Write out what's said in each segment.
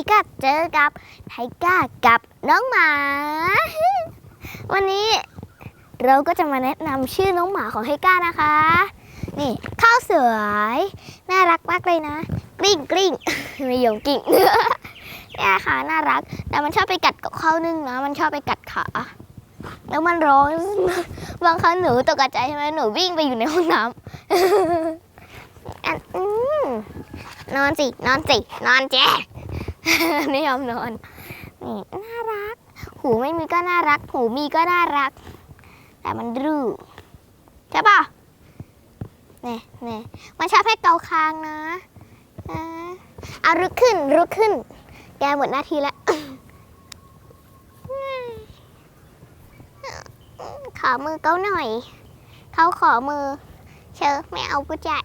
นี้ก็เจอกับไทก้ากับน้องหมา วันนี้เราก็จะมาแนะนำชื่อน้องหมาของไทก้านะคะ นี่ข้าวสวย น่ารักมากเลยนะกลิ้งกลิ้งไม่ยอมกลิ้งเนี่ยค่ะน่ารัก แต่มันชอบไปกัดกับข้าวนึ่งนะ มันชอบไปกัดขาแล้วมันร้องบางครั้งหนูตกใจใช่ไหมหนูวิ่งไปอยู่ในห้องน้ำนอนอนสิ นอนสิ นอนแจ้ ไม่ยอมนอนนี่น่ารัก หูไม่มีก็น่ารัก หูมีก็น่ารัก แต่มันดื้อใช่ปะนี่นี่มันชอบให้เกาคางนะเอารุกขึ้นรุกขึ้นแกหมดหน้าที่แล้วขอมือเกาหน่อย เขาขอมือ เชอไม่เอากูจ่าย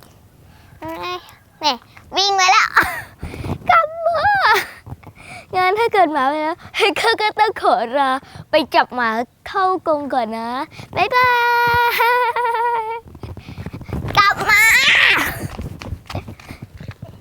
ถ้าเกิดหมาไปแล้วให้ข้าก็ต้องขอลาไปจับหมาเข้ากรงก่อนนะ บ๊ายบาย